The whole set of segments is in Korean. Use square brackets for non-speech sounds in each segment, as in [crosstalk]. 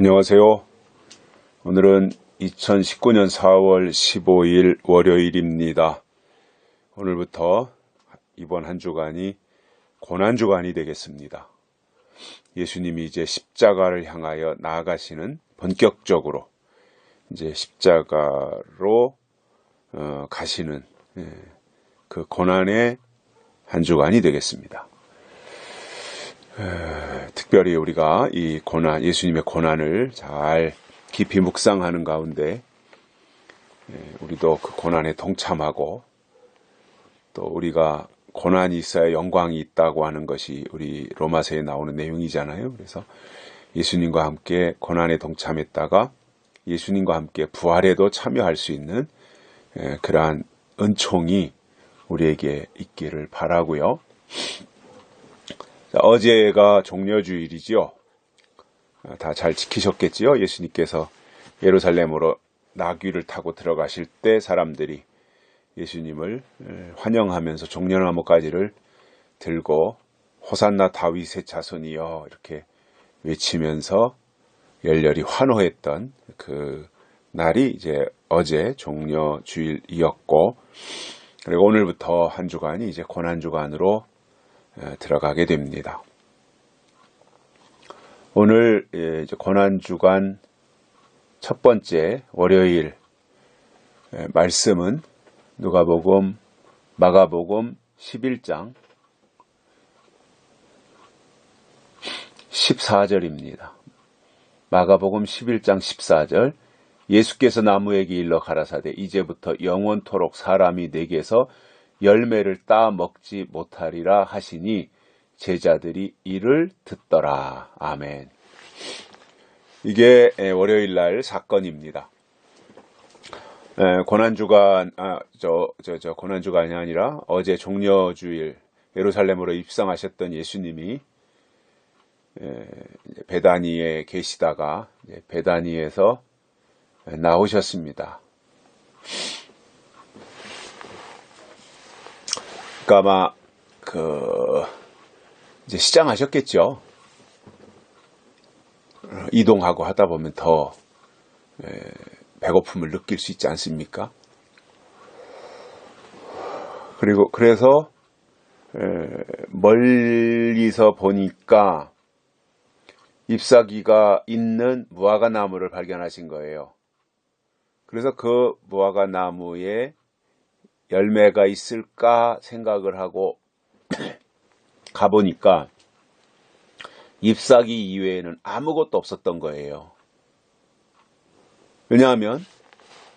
안녕하세요. 오늘은 2019년 4월 15일 월요일입니다. 오늘부터 이번 한 주간이 고난주간이 되겠습니다. 예수님이 이제 십자가를 향하여 나아가시는 본격적으로 이제 십자가로 어, 가시는 예, 그 고난의 한 주간이 되겠습니다. 특별히 우리가 이 고난, 예수님의 고난을 잘 깊이 묵상하는 가운데 우리도 그 고난에 동참하고 또 우리가 고난이 있어야 영광이 있다고 하는 것이 우리 로마서에 나오는 내용이잖아요. 그래서 예수님과 함께 고난에 동참했다가 예수님과 함께 부활에도 참여할 수 있는 그러한 은총이 우리에게 있기를 바라고요. 자, 어제가 종려주일이지요. 아, 다잘 지키셨겠지요. 예수님께서 예루살렘으로 나귀를 타고 들어가실 때 사람들이 예수님을 환영하면서 종려나무까지를 들고 호산나 다윗의 자손이여 이렇게 외치면서 열렬히 환호했던 그 날이 이제 어제 종려 주일이었고 그리고 오늘부터 한 주간이 이제 고난 주간으로 들어가게 됩니다. 오늘 예, 고난 주간 첫 번째 월요일 말씀은 누가복음 마가복음 11장 14절입니다. 마가복음 11장 14절 예수께서 나무에게 일러 가라사대 이제부터 영원토록 사람이 내게서 열매를 따 먹지 못하리라 하시니 제자들이 이를 듣더라. 아멘. 이게 월요일 날 사건입니다. 고난주간, 아, 저, 저, 저, 고난주간이 아니라 어제 종려주일 예루살렘으로 입성하셨던 예수님이 베다니에 계시다가 베다니에서 나오셨습니다. 그러니까 아마 그 이제 시장하셨겠죠. 이동하고 하다 보면 더 배고픔을 느낄 수 있지 않습니까? 그리고 그래서 멀리서 보니까 잎사귀가 있는 무화과 나무를 발견하신 거예요. 그래서 그 무화과 나무에 열매가 있을까 생각을 하고 [clears throat] 가보니까 잎사귀 이외에는 아무것도 없었던 거예요. 왜냐하면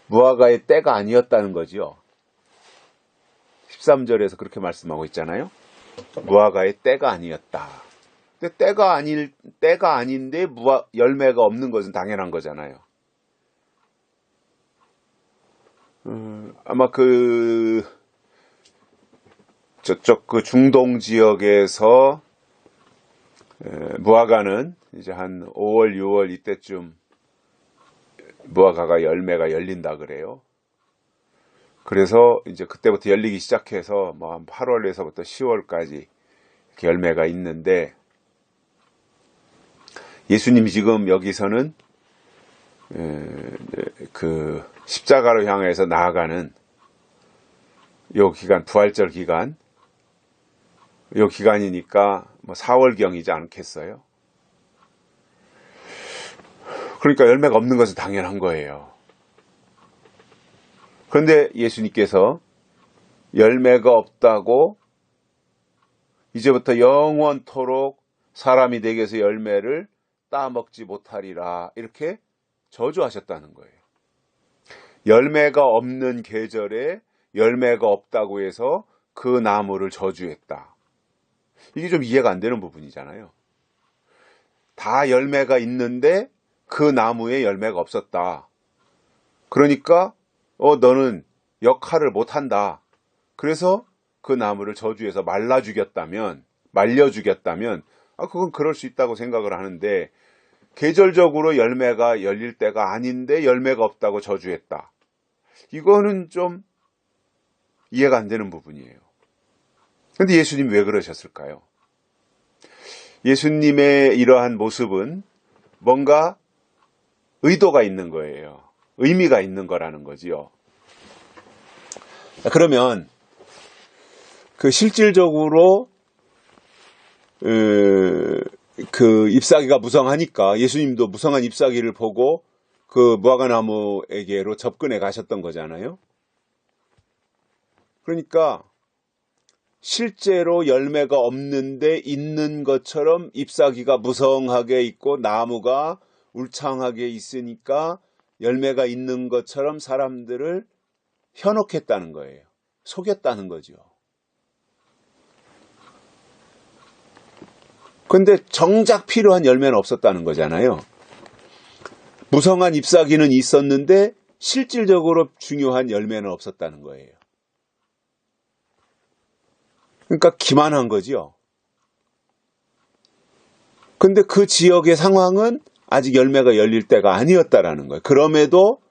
무화과의 때가 아니었다는 거지요. 13절에서 그렇게 말씀하고 있잖아요. 무화과의 때가 아니었다. 근데 때가 아닐 때가 아닌데 무화 열매가 없는 것은 당연한 거잖아요. 음, 아마 그 저쪽 그 중동 지역에서 에, 무화과는 이제 한 5월, 6월 이때쯤 무화과가 열매가 열린다 그래요. 그래서 이제 그때부터 열리기 시작해서 뭐 한 8월에서부터 10월까지 열매가 있는데 예수님이 지금 여기서는 그 십자가로 향해서 나아가는 요 기간 부활절 기간 요 기간이니까 뭐 4월경이지 않겠어요? 그러니까 열매가 없는 것은 당연한 거예요. 그런데 예수님께서 열매가 없다고 이제부터 영원토록 사람이 내게서 열매를 따먹지 못하리라 이렇게 저주하셨다는 거예요. 열매가 없는 계절에 열매가 없다고 해서 그 나무를 저주했다. 이게 좀 이해가 안 되는 부분이잖아요. 다 열매가 있는데 그 나무에 열매가 없었다. 그러니까 어 너는 역할을 못 한다. 그래서 그 나무를 저주해서 말라 죽였다면 말려 죽였다면 아 그건 그럴 수 있다고 생각을 하는데 계절적으로 열매가 열릴 때가 아닌데 열매가 없다고 저주했다. 이거는 좀 이해가 안 되는 부분이에요. 근데 예수님 왜 그러셨을까요? 예수님의 이러한 모습은 뭔가 의도가 있는 거예요. 의미가 있는 거라는 거지요. 그러면 그 실질적으로 으, 그 잎사귀가 무성하니까 예수님도 무성한 잎사귀를 보고 그 무화과나무에게로 접근해 가셨던 거잖아요. 그러니까 실제로 열매가 없는데 있는 것처럼 잎사귀가 무성하게 있고 나무가 울창하게 있으니까 열매가 있는 것처럼 사람들을 현혹했다는 거예요. 속였다는 거죠. 근데 정작 필요한 열매는 없었다는 거잖아요. 무성한 잎사귀는 있었는데 실질적으로 중요한 열매는 없었다는 거예요. 그러니까 기만한 거지요. 근데 그 지역의 상황은 아직 열매가 열릴 때가 아니었다라는 거예요. 그럼에도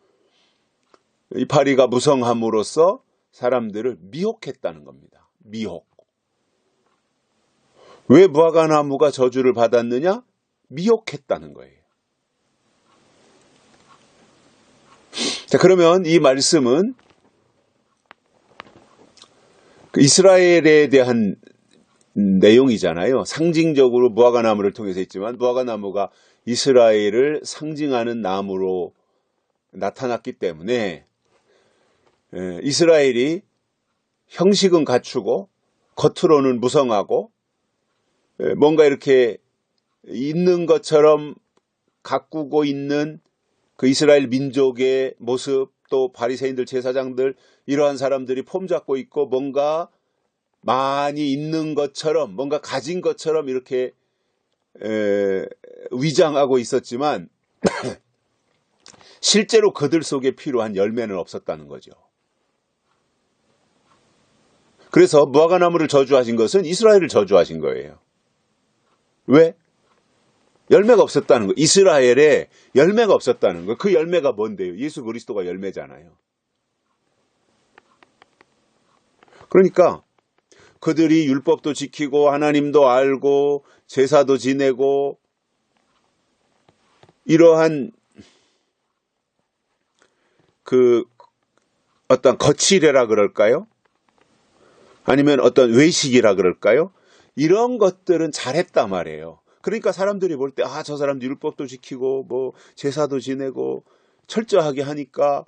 이 파리가 무성함으로써 사람들을 미혹했다는 겁니다. 미혹. 왜 무화과나무가 저주를 받았느냐? 미혹했다는 거예요. 자, 그러면 이 말씀은 그 이스라엘에 대한 내용이잖아요. 상징적으로 무화과 나무를 통해서 있지만 무화과 나무가 이스라엘을 상징하는 나무로 나타났기 때문에 예, 이스라엘이 형식은 갖추고 겉으로는 무성하고 예, 뭔가 이렇게 있는 것처럼 가꾸고 있는 그 이스라엘 민족의 모습 또 바리새인들 제사장들 이러한 사람들이 폼 잡고 있고 뭔가 많이 있는 것처럼 뭔가 가진 것처럼 이렇게 에, 위장하고 있었지만 [clears throat] 실제로 그들 속에 필요한 열매는 없었다는 거죠. 그래서 무화과나무를 저주하신 것은 이스라엘을 저주하신 거예요. 왜? 열매가 없었다는 거. 이스라엘에 열매가 없었다는 거. 그 열매가 뭔데요? 예수 그리스도가 열매잖아요. 그러니까 그들이 율법도 지키고 하나님도 알고 제사도 지내고 이러한 그 어떤 거칠애라 그럴까요? 아니면 어떤 외식이라 그럴까요? 이런 것들은 잘했단 말이에요. 그러니까 사람들이 볼 때, 아, 저 사람도 율법도 지키고, 뭐, 제사도 지내고, 철저하게 하니까,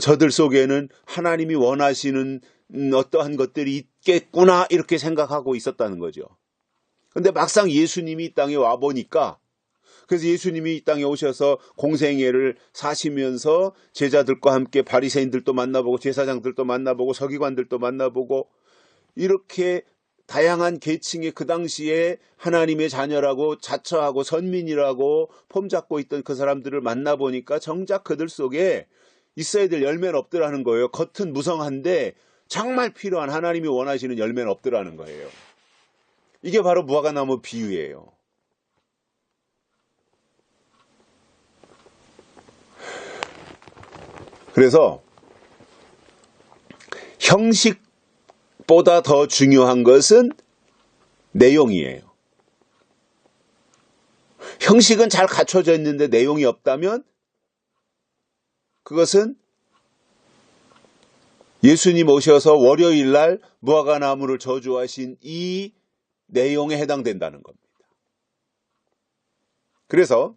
저들 속에는 하나님이 원하시는 음, 어떠한 것들이 있겠구나, 이렇게 생각하고 있었다는 거죠. 근데 막상 예수님이 이 땅에 와 보니까, 그래서 예수님이 이 땅에 오셔서 공생애를 사시면서 제자들과 함께 바리새인들도 만나보고 제사장들도 만나보고 서기관들도 만나보고 이렇게 다양한 계층의 그 당시에 하나님의 자녀라고 자처하고 선민이라고 폼잡고 있던 그 사람들을 만나보니까 정작 그들 속에 있어야 될 열매는 없더라는 거예요. 겉은 무성한데 정말 필요한 하나님이 원하시는 열매는 없더라는 거예요. 이게 바로 무화과나무 비유예요. 그래서 형식 보다 더 중요한 것은 내용이에요. 형식은 잘 갖춰져 있는데 내용이 없다면 그것은 예수님 오셔서 월요일 날 무화과 나무를 저주하신 이 내용에 해당된다는 겁니다. 그래서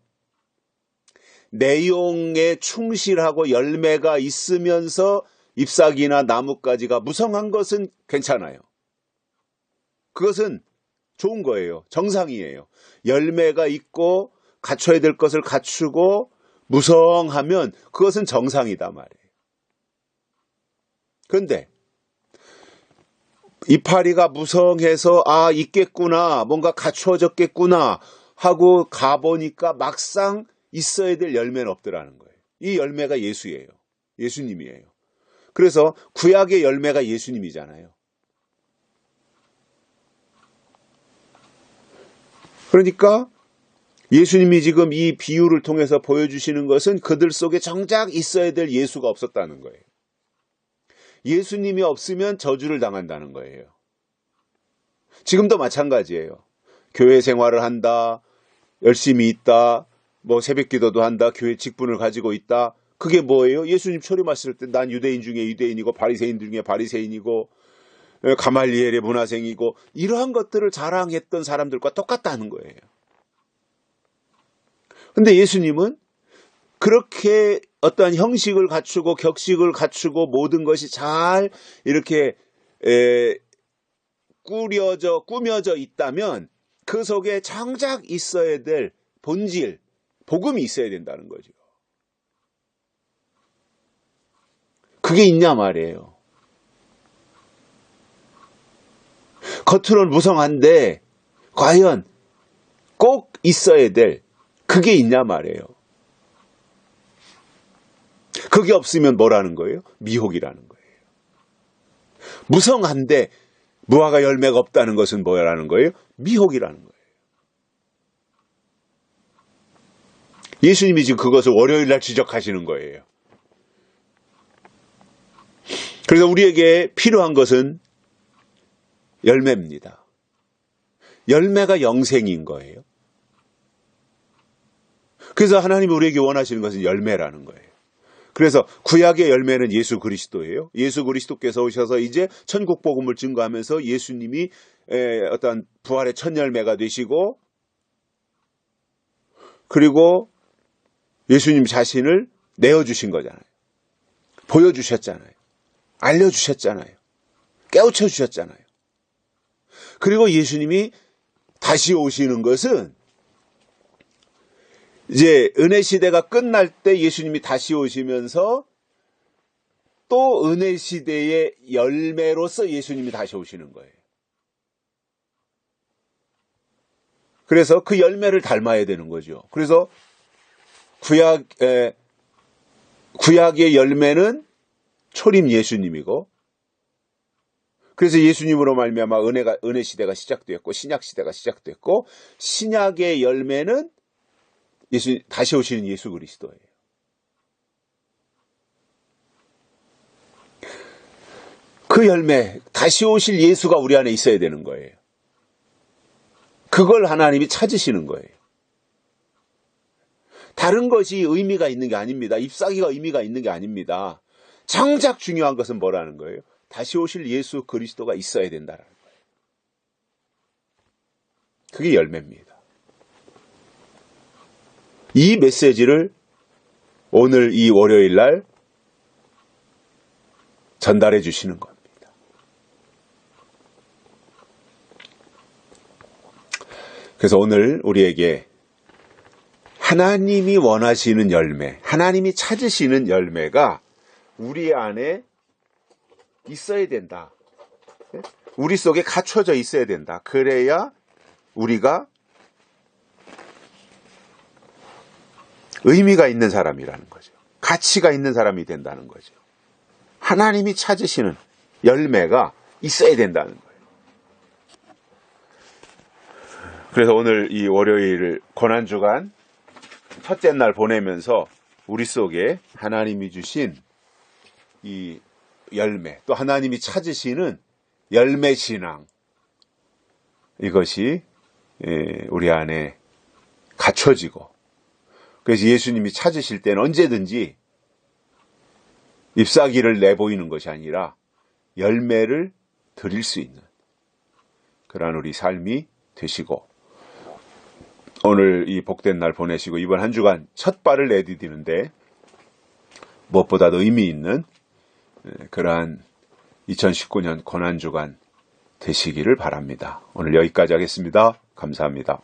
내용에 충실하고 열매가 있으면서 잎사귀나 나뭇가지가 무성한 것은 괜찮아요. 그것은 좋은 거예요. 정상이에요. 열매가 있고 갖춰야 될 것을 갖추고 무성하면 그것은 정상이다 말이에요. 그런데 이파리가 무성해서 아 있겠구나 뭔가 갖추어졌겠구나 하고 가보니까 막상 있어야 될 열매는 없더라는 거예요. 이 열매가 예수예요. 예수님이에요. 그래서 구약의 열매가 예수님이잖아요. 그러니까 예수님이 지금 이 비유를 통해서 보여주시는 것은 그들 속에 정작 있어야 될 예수가 없었다는 거예요. 예수님이 없으면 저주를 당한다는 거예요. 지금도 마찬가지예요. 교회 생활을 한다, 열심히 있다, 뭐 새벽 기도도 한다, 교회 직분을 가지고 있다. 그게 뭐예요? 예수님 초림하실 때 난 유대인 중에 유대인이고 바리새인 중에 바리새인이고 에, 가말리엘의 문화생이고 이러한 것들을 자랑했던 사람들과 똑같다는 거예요. 근데 예수님은 그렇게 어떠한 형식을 갖추고 격식을 갖추고 모든 것이 잘 이렇게 에, 꾸려져 꾸며져 있다면 그 속에 정작 있어야 될 본질 복음이 있어야 된다는 거죠. 그게 있냐 말이에요. 겉으로는 무성한데 과연 꼭 있어야 될 그게 있냐 말이에요. 그게 없으면 뭐라는 거예요? 미혹이라는 거예요. 무성한데 무화과 열매가 없다는 것은 뭐라는 거예요? 미혹이라는 거예요. 예수님이 지금 그것을 월요일 날 지적하시는 거예요. 그래서 우리에게 필요한 것은 열매입니다. 열매가 영생인 거예요. 그래서 하나님이 우리에게 원하시는 것은 열매라는 거예요. 그래서 구약의 열매는 예수 그리스도예요. 예수 그리스도께서 오셔서 이제 천국 복음을 증거하면서 예수님이 어떤 부활의 첫 열매가 되시고 그리고 예수님 자신을 내어 주신 거잖아요. 보여 주셨잖아요. 알려 주셨잖아요. 깨우쳐 주셨잖아요. 그리고 예수님이 다시 오시는 것은 이제 은혜 시대가 끝날 때 예수님이 다시 오시면서 또 은혜 시대의 열매로서 예수님이 다시 오시는 거예요. 그래서 그 열매를 닮아야 되는 거죠. 그래서 구약 에, 구약의 열매는 초림 예수님이고 그래서 예수님으로 말미암아 은혜가 은혜 시대가 시작되었고 신약 시대가 시작됐고 신약의 열매는 예수 다시 오시는 예수 그리스도예요. 그 열매 다시 오실 예수가 우리 안에 있어야 되는 거예요. 그걸 하나님이 찾으시는 거예요. 다른 것이 의미가 있는 게 아닙니다. 잎사귀가 의미가 있는 게 아닙니다. 정작 중요한 것은 뭐라는 거예요? 다시 오실 예수 그리스도가 있어야 된다는 거예요. 그게 열매입니다. 이 메시지를 오늘 이 월요일 날 전달해 주시는 겁니다. 그래서 오늘 우리에게 하나님이 원하시는 열매, 하나님이 찾으시는 열매가 우리 안에 있어야 된다. 우리 속에 갖춰져 있어야 된다. 그래야 우리가 의미가 있는 사람이라는 거죠. 가치가 있는 사람이 된다는 거죠. 하나님이 찾으시는 열매가 있어야 된다는 거예요. 그래서 오늘 이 월요일 고난주간 첫째 날 보내면서 우리 속에 하나님이 주신 이 열매, 또 하나님이 찾으시는 열매 신앙, 이것이 우리 안에 갖춰지고, 그래서 예수님이 찾으실 때는 언제든지 잎사귀를 내보이는 것이 아니라 열매를 드릴 수 있는 그러한 우리 삶이 되시고 오늘 이 복된 날 보내시고 이번 한 주간 첫 발을 내디디는데 무엇보다도 의미 있는 그러한 2019년 고난주간 되시기를 바랍니다. 오늘 여기까지 하겠습니다. 감사합니다.